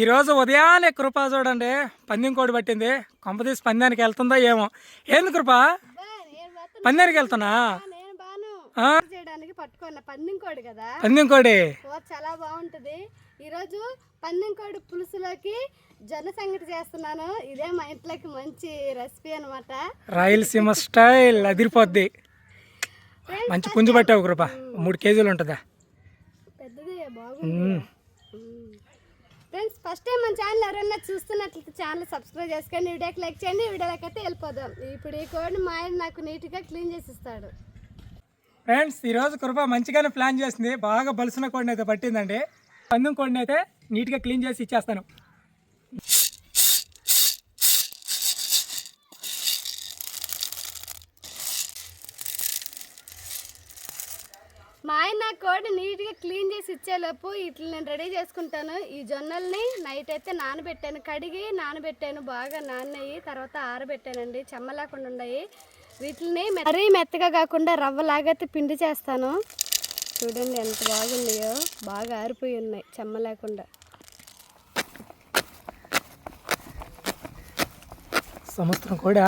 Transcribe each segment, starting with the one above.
ఈరోజు ఉదయాన్నే కృప చూడండి. పందెం కోడి పట్టింది. కొంపతీసి పందానికి వెళ్తుందో ఏమో. ఏంది కృప. పందానికి వెళ్తున్నా? పందెం కోడి చాలా బాగుంటది. ఈరోజు పందెంకోడి పులుసులోకి జొన్న సంగటి చేస్తున్నాను. ఇదే మా ఇంట్లోకి మంచి రెసిపీ అనమాట రాయలసీమ స్టైల్ అదిరిపోద్ది. మంచి పుంజు పట్టావు కృప. మూడు కేజీలు ఉంటుందా? పెద్దది బాగుంది. ఫ్రెండ్స్ ఫస్ట్ టైం మన ఛానల్ ఎవరైనా చూస్తున్నట్లయితే ఛానల్ సబ్స్క్రైబ్ చేసుకొని వీడియోకి లైక్ చేయండి వీడియోలోకి అయితే వెళ్ళిపోదాం. ఇప్పుడు ఈ కోడిని మా ఆయన నాకు నీట్గా క్లీన్ చేసి ఇస్తాడు ఫ్రెండ్స్ ఈరోజు కృప మంచిగానే ప్లాన్ చేసింది. బాగా బలిసిన కోడిని అయితే పట్టిందండి. పందెం కోడిని అయితే నీట్గా క్లీన్ చేసి ఇచ్చేస్తాను మా ఆయన నా కోడి నీట్గా క్లీన్ చేసి ఇచ్చేలోపు ఇట్లా నేను రెడీ చేసుకుంటాను. ఈ జొన్నల్ని నైట్ అయితే నానబెట్టాను. కడిగి నానబెట్టాను. బాగా నాన్నయి తర్వాత ఆరబెట్టానండి. చెమ్మ లేకుండా ఉన్నాయి. వీటిని మరీ మెత్తగా కాకుండా రవ్వలాగైతే పిండి చేస్తాను. చూడండి ఎంత బాగున్నాయో. బాగా ఆరిపోయి ఉన్నాయి చెమ్మ లేకుండా. సంవత్సరం కూడా?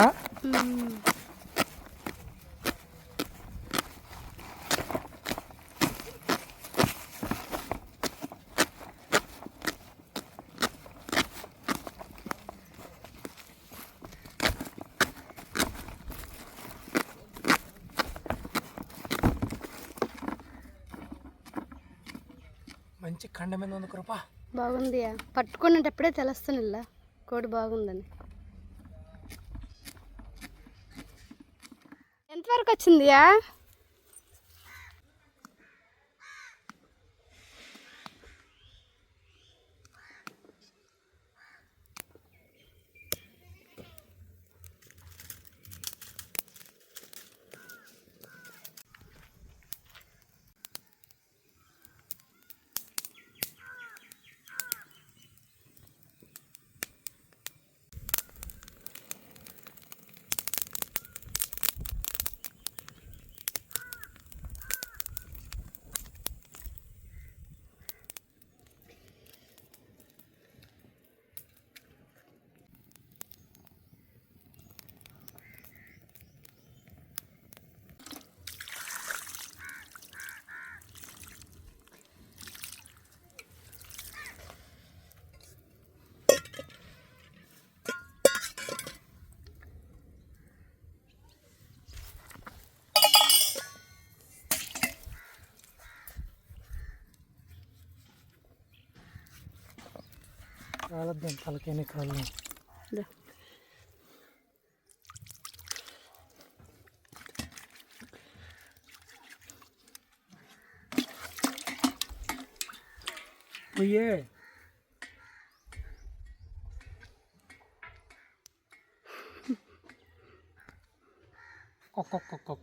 మంచి కండ మీద ఉంది కృప. బాగుంది పట్టుకునేటప్పుడే తెలుస్తుంది ఇలా కోడి బాగుందని. ఎంతవరకు వచ్చిందియా? కాలద్దాం తలకేని కాళ్ళు పోయే ఒక్కొక్కొక్కొక్కొక్క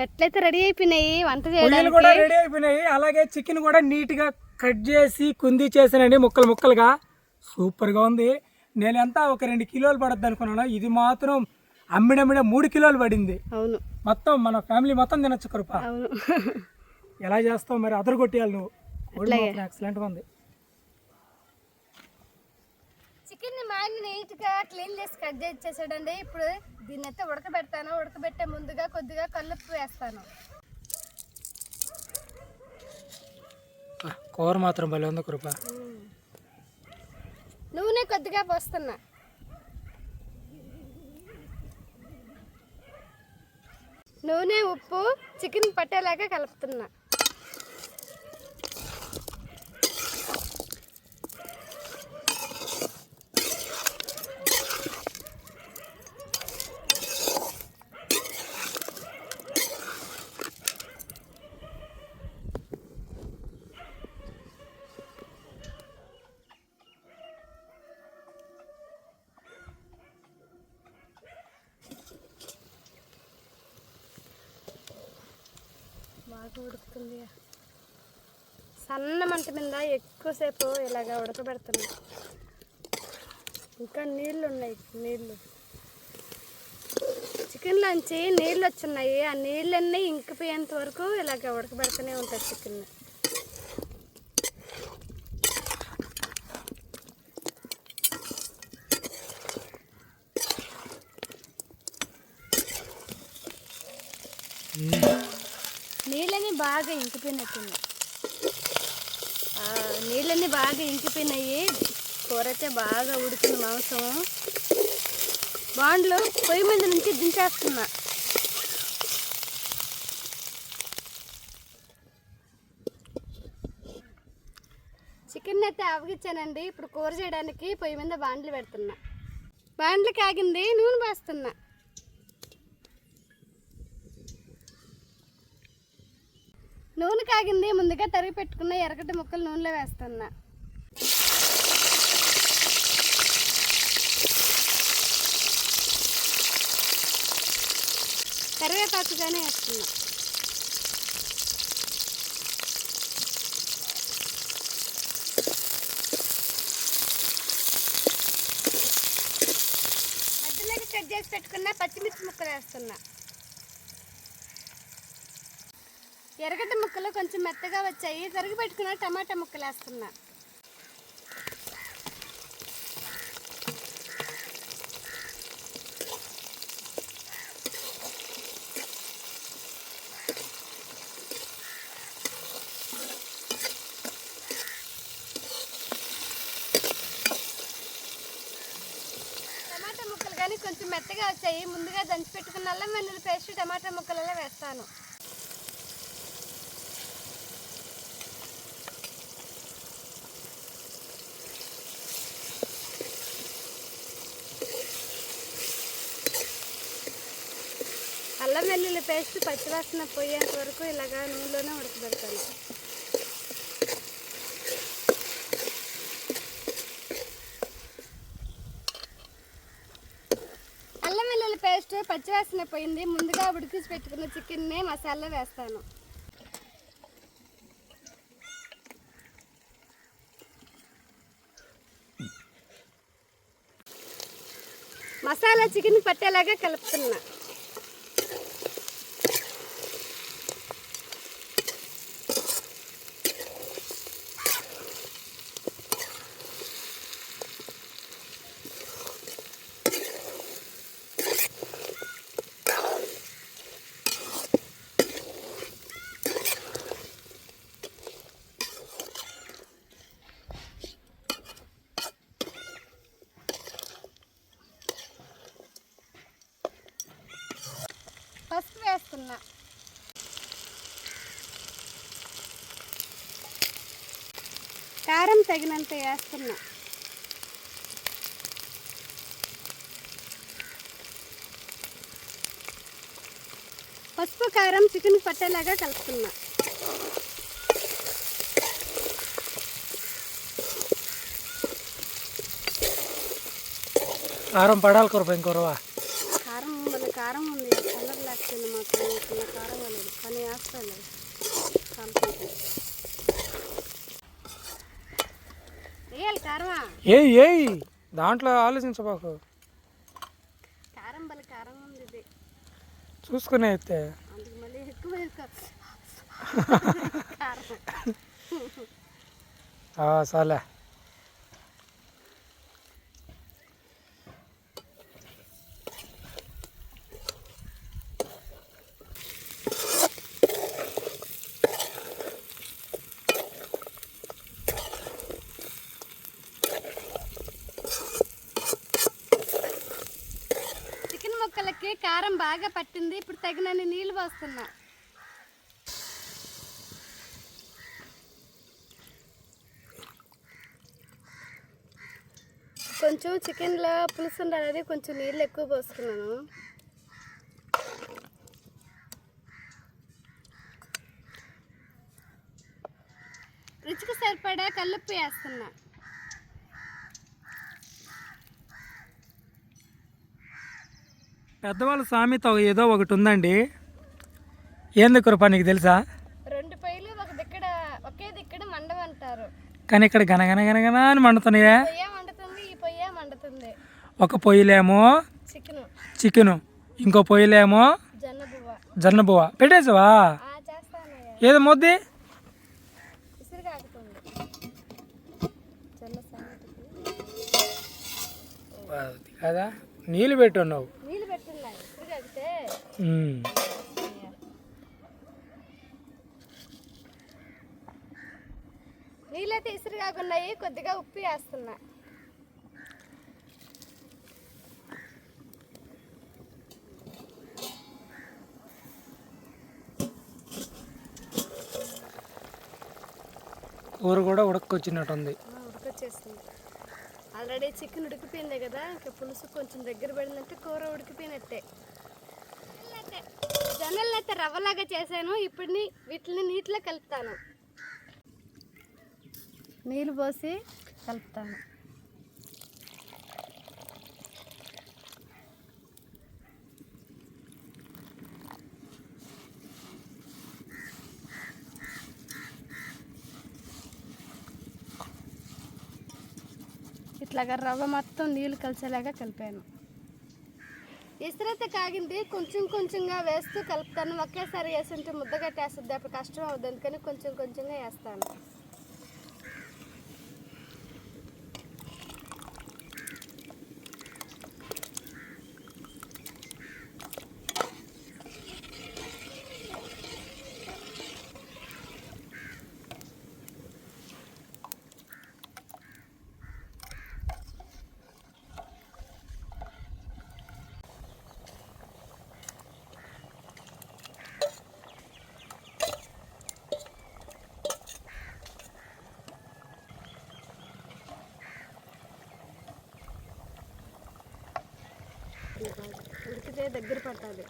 కట్లయితే రెడీ అయిపోయినాయి వంట చేయడానికి. కూడా రెడీ అయిపోయినాయి అలాగే చికెన్ కూడా నీట్గా కట్ చేసి కుంది చేసానండి ముక్కలు ముక్కలుగా. సూపర్గా ఉంది. నేను ఎంత ఒక రెండు కిలోలు పడద్దు అనుకున్నాను ఇది మాత్రం అమ్మిడమ్మిడ మూడు కిలోలు పడింది. అవును. మొత్తం మన ఫ్యామిలీ మొత్తం తినొచ్చు కృప. అవును. ఎలా చేస్తావు మరి? అదరు కొట్టేయాలి నువ్వు ఎక్సలెంట్గా ఉంది. చికెన్ మా ఆయన నీట్గా క్లీన్ చేసి కట్ చేసి ఇప్పుడు దీన్ని అయితే ఉడకబెడతాను. ఉడకబెట్టే ముందుగా కొద్దిగా కల్లుప్పు వేస్తాను. కూర మాత్రం భలే ఉంది కృప. నూనె కొద్దిగా పోస్తున్నా. నూనె ఉప్పు చికెన్ పట్టేలాగా కలుపుతున్నా బాగా ఉడుకుతుంది సన్న మంట మీద ఎక్కువసేపు ఇలాగా ఉడకబెడుతున్నా. ఇంకా నీళ్ళు. ఉన్నాయి నీళ్ళు చికెన్లోంచి నీళ్ళు వచ్చున్నాయి. ఆ నీళ్ళన్నీ ఇంకిపోయేంత వరకు ఇలాగ ఉడకబెడుతూనే ఉంటుంది చికెన్. నీళ్ళని బాగా ఇంకిపోయినట్టుంది ఆ, నీళ్ళన్నీ బాగా ఇంకిపోయినాయి. కూర అయితే బాగా ఉడికింది మాంసం. బాండ్లు పొయ్యి మీద నుంచి దించేస్తున్నా చికెన్ అయితే అవగిచ్చానండి ఇప్పుడు కూర చేయడానికి పొయ్యి మీద బాండ్లు పెడుతున్నా. బాండ్లు కాగింది నూనె పోస్తున్నా. నూనె కాగింది ముందుగా తరిగి పెట్టుకున్న ఎర్రగడ్డ ముక్కలు నూనెలో వేస్తున్నా. కరివేపాకుగానే వేస్తున్నా. మధ్యలోకి కట్ చేసి పెట్టుకున్న పచ్చిమిర్చి ముక్కలు వేస్తున్నా. ఎర్రగడ్డ ముక్కలు కొంచెం మెత్తగా వచ్చాయి. తరిగి పెట్టుకున్న టమాటా ముక్కలు వేస్తున్నా. టమాటా ముక్కలు కానీ కొంచెం మెత్తగా వచ్చాయి. ముందుగా దంచి పెట్టుకున్న అల్లం వెల్లుల్లి పేస్ట్ టమాటా ముక్కలలో వేస్తాను. అల్లం వెల్లుల్లి పేస్ట్ పచ్చివాసన పోయేంత వరకు ఇలాగా నూనెలోనే ఉడకబెడతాను. అల్లం వెల్లుల్లి పేస్ట్ పచ్చివాసన పోయింది. ముందుగా ఉడికించి పెట్టుకున్న చికెన్ని మసాలా వేస్తాను. మసాలా చికెన్ పట్టేలాగా కలుపుతున్నా పసుపు వేస్తున్నా కారం తగినంత వేస్తున్నా. పసుపు కారం చికెన్ పట్టేలాగా కలుపుతున్నా. కారం పడాలి కూర ఇంకొరవా కారం వల్ల కారం ఉంది. కలర్ లేకపోయింది మాకు. చిన్న కారం కాలేదు కానీ వేస్తాను ఏయ్ ఏయ్ దాంట్లో ఆలోచించబాకు చూసుకునే అయితే. సర్లే చికెన్ ముక్కలకి కారం బాగా పట్టింది. ఇప్పుడు తగినన్ని నీళ్ళు పోస్తున్నా. కొంచెం చికెన్లో పులుసు ఉండాలని కొంచెం నీళ్ళు ఎక్కువ పోసుకున్నాను రుచికి సరిపడా కల్లుప్పు వేస్తున్నా. పెద్దవాళ్ళ సామెత ఏదో ఒకటి ఉందండి. ఏంది కృప నీకు తెలుసా? రెండు ఒక దిక్కడ ఒకే కానీ ఇక్కడ గనగన గనగన అని మండుతున్నాయా. పొయ్య మండుతుంది ఈ పొయ్య మండుతుంది. ఒక పొయ్యిలేమో చికెన్. చికెను ఇంకో పొయ్యిలేమో జొన్న బువ్వ జొన్న బువ్వ పెట్టేసావా? ఆ, చేస్తానయ్య. ఏదో మొద్ది? విసిరి కాకుతుంది. జొన్న అది కదా? నీళ్ళు పెట్టున్నావు. నీళ్ళైతే ఇసురు కాకున్నాయి కొద్దిగా ఉప్పు వేస్తున్నా. కూర కూడా ఉడకొచ్చినట్టుంది. ఆ, ఉడకొచ్చేసింది. ఆల్రెడీ చికెన్ ఉడికిపోయింది కదా ఇంకా పులుసు కొంచెం దగ్గర పడిందంటే కూర ఉడికిపోయినట్టే. జొన్నలను అయితే రవ్వలాగా చేశాను ఇప్పుడు వీటిని నీటిలో కలుపుతాను. నీళ్ళు పోసి కలుపుతాను. ఇట్లాగా రవ్వ మొత్తం నీళ్ళు కలిసేలాగా కలిపాను. ఇసురైతే కాగింది కొంచెం కొంచెంగా వేస్తూ కలుపుతాను. ఒకేసారి వేసుంటే ముద్ద కట్టేస్తుంది అప్పుడు కష్టం అవుతుంది అందుకని కొంచెం కొంచెంగా వేస్తాను. ఉడికితే దగ్గర పట్టాలి.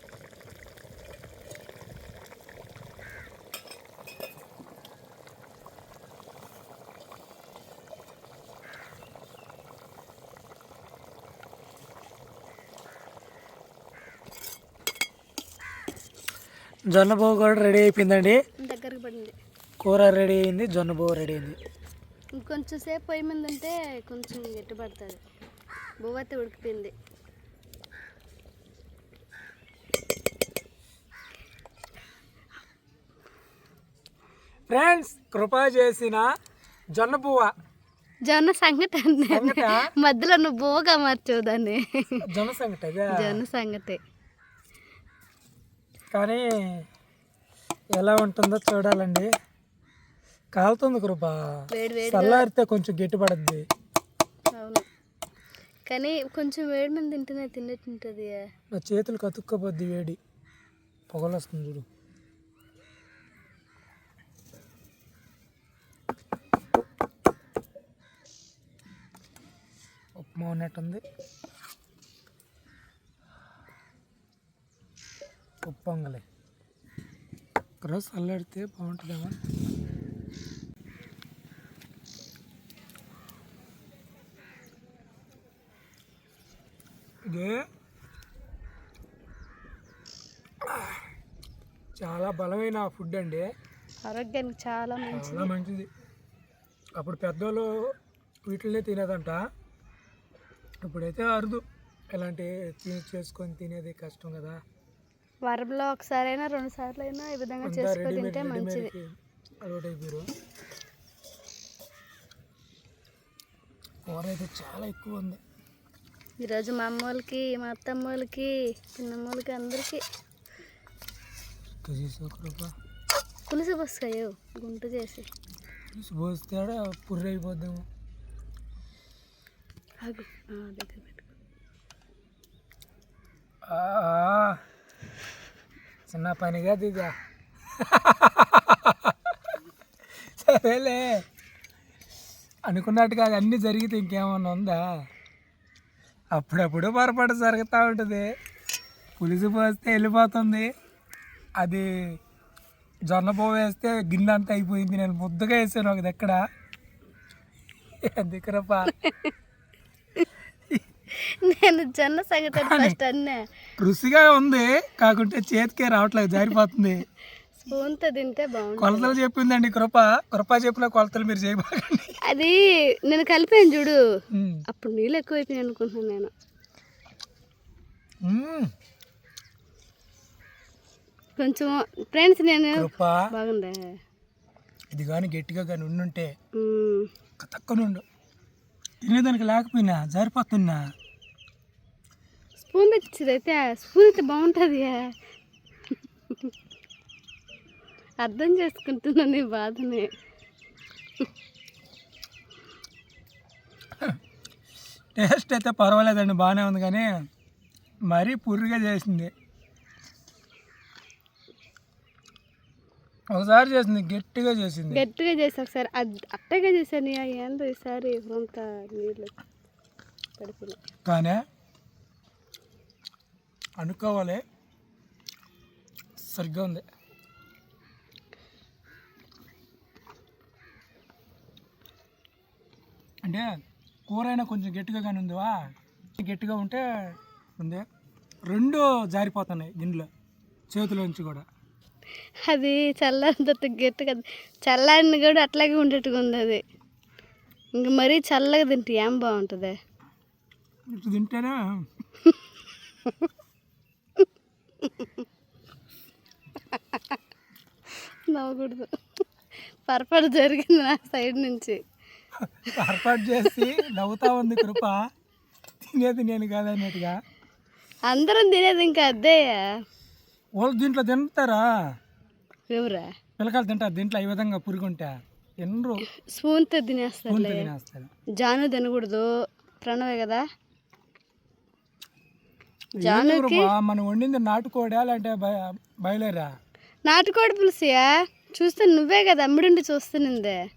జొన్న బువ్వ కూడా రెడీ అయిపోయిందండి. దగ్గరకు పడింది. కూర రెడీ అయింది జొన్న బువ్వ రెడీ అయింది. ఇంకొంచెం సేపు ఉంటే కొంచెం గట్టి పడుతుంది. బువ్వ అయితే ఉడికిపోయింది. ఫ్రెండ్స్ కృప చేసిన జొన్న బువ్వ జొన్న సంగటి? మధ్యలో నువ్వు బువ్వగా మార్చావు దాన్ని జొన్న సంగటి అదే. జొన్న సంగటి. కానీ ఎలా ఉంటుందో చూడాలండి. కాలుతుంది కృప. చల్లారితే కొంచెం గట్టిపడద్ది. అవును. కానీ కొంచెం వేడి మీద తింటేనే తిన్నట్టుంటుంది. నా చేతులు కతుక్కపోద్ది వేడి. పొగలు వస్తుంది చూడు. ఉప్మా ఉన్నట్టుంది ఉప్పు పొంగలే ఒకరోజు చల్లాడితే బాగుంటుందేమో. ఇదే చాలా బలమైన ఫుడ్ అండి. ఆరోగ్యానికి చాలా మంచి చాలా మంచిది. అప్పుడు పెద్దోళ్ళు వీటిల్నే తినేదంట. ఇప్పుడైతే అరుదు. ఇలాంటి చేసుకొని తినేది కష్టం కదా. వరబలో ఒకసారైనా రెండు సార్లు అయినా ఈ విధంగా చేసుకొని తింటే మంచిది. రెడీమేడ్కి అలవాటు అయిపోయారు కూర అయితే చాలా ఎక్కువ ఉంది. ఈరోజు మా అమ్మ వాళ్ళకి మా అత్తమ్మ వాళ్ళకి చిన్నమ్మ వాళ్ళకి అందరికీ పులుసు పోస్తాయో గుంట చేసి. తీసి పోస్తే ఆడ పుర్రె అయిపోద్దాము ఆగు. దగ్గర పెట్టుకో చిన్న పని కాదు ఇక సరేలే. అనుకున్నట్టుగా అన్నీ జరిగితే ఇంకేమన్నా ఉందా? అప్పుడప్పుడు పొరపాటు జరుగుతూ ఉంటుంది. పులుసు పోస్తే వెళ్ళిపోతుంది. అది జొన్న పువ్వు వేస్తే గిన్నె అంతా అయిపోయింది. నేను ముద్దగా వేసాను ఒక దగ్గర ఎందుకురప్పా నేను జొన్న సంగటి ఫస్ట్ అన్నా. రుచిగా ఉంది కాకుంటే చేతికే రావట్లేదు జారిపోతుంది. స్పూన్తో తింటే బాగుంటుంది. కొలతలు చెప్పిందండి కృప. కృప చెప్పిన కొలతలు మీరు చేయబాకండి. అది నేను కలిపాను చూడు. అప్పుడు నీళ్ళు ఎక్కువైపోయాయి అనుకుంటున్నాను నేను. కొంచెం ఫ్రెండ్స్ నేను బాగుందా. ఇది కానీ గట్టిగా కానీ ఉండుంటే. తక్కువ నుండు. తినేదానికి లేకపోయినా సరిపోతున్నా స్పూన్ తెచ్చిది అయితే స్పూన్ అయితే బాగుంటుంది. అర్థం చేసుకుంటున్నా నీ బాధని. టేస్ట్ అయితే పర్వాలేదండి బాగానే ఉంది కానీ మరీ పుర్రిగా చేసింది. ఒకసారి చేసింది గట్టిగా చేసింది. గట్టిగా చేసి ఒకసారి అట్టగా చేశాను. ఏందో ఈసారి నీళ్ళు కానీ అనుకోవాలి. సరిగ్గా ఉంది. అంటే కూర అయినా కొంచెం గట్టిగా కానీ ఉందివా? గట్టిగా ఉంటే ఉంది. రెండు జారిపోతున్నాయి గిన్నెలో చేతిలోంచి కూడా. అది చల్లారిన గట్టిగా చల్లారిన కూడా అట్లాగే ఉండేట్టుగా ఉంది అది. ఇంక మరీ చల్లగా తింటే ఏం బాగుంటుంది? ఇటు తింటేనే? నవ్వకూడదు. పొరపాటు జరిగింది నా సైడ్ నుంచి. ఏర్పాటు చేసి నవ్వుతా ఉంది కృప. తినేది నేను కాదన్నట్టుగా అందరం తినేది ఇంకా అద్దేయా వాళ్ళు దీంట్లో తింటారా? ఎవరా? పిల్లకాయలు తింటారు. దీంట్లో ఈ విధంగా పురుగుంటా ఎన్నరు స్పూన్తో తినేస్తారు. జాను తినకూడదు. ప్రణవే కదా? కృప మనం వండింది నాటుకోడా లేదంటే బయ- బయలేరా నాటుకోడి పులుసుయా చూస్తే నువ్వే కదా అమ్మిడుండి చూస్తున్నిందే.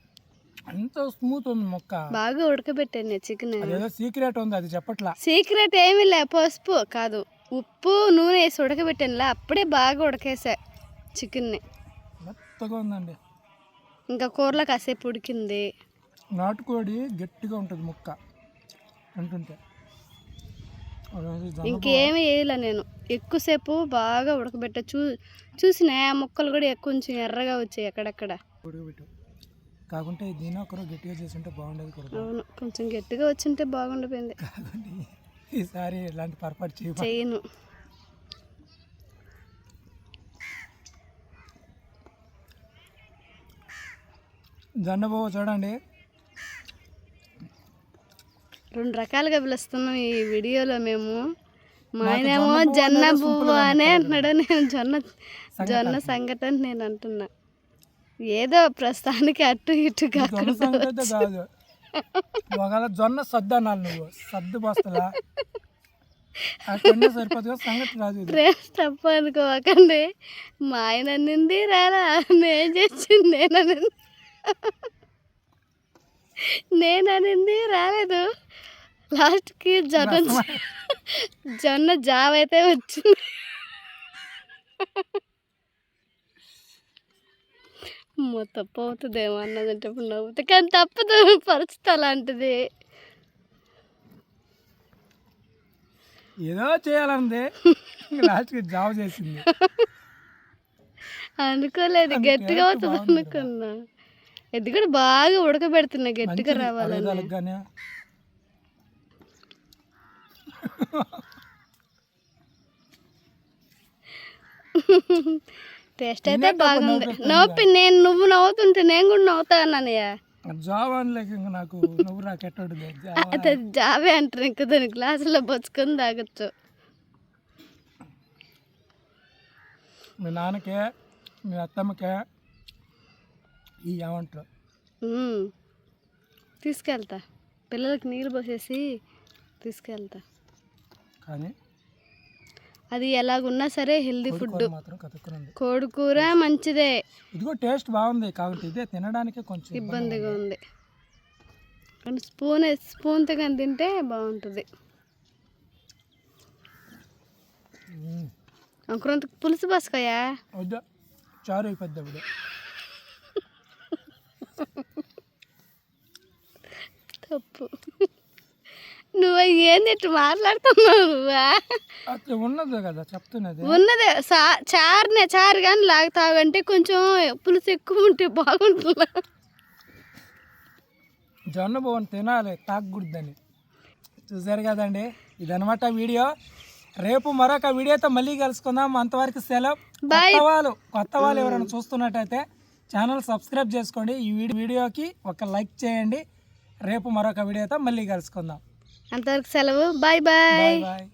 అంత స్మూత్ ఉంది మొక్క. బాగా ఉడకబెట్టాను చికెన్. అదేదో సీక్రెట్ ఉంది అది చెప్పట్లా. సీక్రెట్ ఏమీ లే పసుపు కాదు. ఉప్పు నూనె వేసి ఉడకబెట్టానులే అప్పుడే బాగా ఉడకేసా చికెన్ని. మెత్తగా ఉందండి. ఇంకా కూరలో కాసేపు ఉడికింది. నాటుకోడి గట్టిగా ఉంటుంది ముక్క. అంటుంటే. ఇంకేమీ వేయలే నేను. ఎక్కువసేపు బాగా ఉడకబెట్టా చూ చూసిన ముక్కలు కూడా ఎక్కువ కొంచెం ఎర్రగా వచ్చాయి ఉడకబెట్టు కాకుంటే దీని ఒకరు గట్టిగా బాగుండేది అవును కొంచెం గట్టిగా వచ్చింటే బాగుండిపోయింది. ఈసారి ఇలాంటి పొరపాటు చేయ చెయ్యను జొన్న పువ్వు చూడండి. రెండు రకాలుగా పిలుస్తున్నాం ఈ వీడియోలో మేము. మా ఆయనేమో జొన్న పువ్వు అనే అంటున్నాడు నేను జొన్న జొన్న సంగటి నేను అంటున్నా. ఏదో ప్రస్తుతానికి అటు ఇటు కాకుండా కాదు. ఒకవేళ జొన్న సద్దు అనాలి నువ్వు. సద్దు బస్తలా? తప్పు అనుకోకండి. మా ఆయన అన్నింది రారా నేను చేసింది నేను నేను అనింది రాలేదు. లాస్ట్కి జొన్న జొన్న జావ అయితే వచ్చింది. తప్పు అవుతుందేమో అన్నదంటే ఇప్పుడు నవ్వుతా. కానీ తప్పదు పరిస్థితి అలాంటిది. ఏదో చేయాలంది లాస్ట్కి జాబ్ చేసింది. అనుకోలేదు గట్టిగా అవుతుంది అనుకున్నా. ఇది కూడా బాగా ఉడకబెడుతున్నా గట్టిగా రావాలని టేస్ట్ అయితే బాగుంది. నవ్వు నేను నువ్వు నవ్వుతుంటే నేను కూడా నవ్వుతా అన్నయ్య ఇంక నాకు నువ్వు రాకెట్టాడు అది జావే అంటారు ఇంకా దాని గ్లాసులో బొచ్చుకొని తాగొచ్చు. మీ నాన్నకే మీ అత్తమ్మకే ఈ మ్మ్. తీసుకెళ్తా. పిల్లలకి నీళ్ళు పోసేసి తీసుకెళ్తా. కానీ అది ఎలాగున్నా సరే హెల్దీ ఫుడ్ కోడి కూర మంచిదే. ఇదిగో టేస్ట్ బాగుంది కాబట్టి ఇదే తినడానికి కొంచెం ఇబ్బందిగా ఉంది. కానీ స్పూన్ స్పూన్తో కానీ తింటే బాగుంటుంది. అంకురంత పులుసు పోసుకోయా? వద్దా. చారు అయిపోద్ది తప్పు. నువ్వు ఏంది ఇట్లా మాట్లాడుతున్నావు నువ్వా? ఉన్నది కదా చెప్తున్నది. ఉన్నదే. సా చారునే చారు కానీ లాగుతావంటే కొంచెం పులుసు ఎక్కువ ఉంటే బాగుంటుంది? జొన్న భవన్ తినాలి తాగకూడదని. చూసారు కదండి ఇదనమాట వీడియో. రేపు మరొక వీడియోతో మళ్ళీ కలుసుకుందాం. అంతవరకు సెలవు. కొత్త వాళ్ళు కొత్త వాళ్ళు ఎవరైనా చూస్తున్నట్టయితే ఛానల్ సబ్స్క్రైబ్ చేసుకోండి. ఈ వీడియోకి ఒక లైక్ చేయండి. రేపు మరొక వీడియోతో మళ్ళీ కలుసుకుందాం. అంతవరకు సెలవు. Bye bye. బాయ్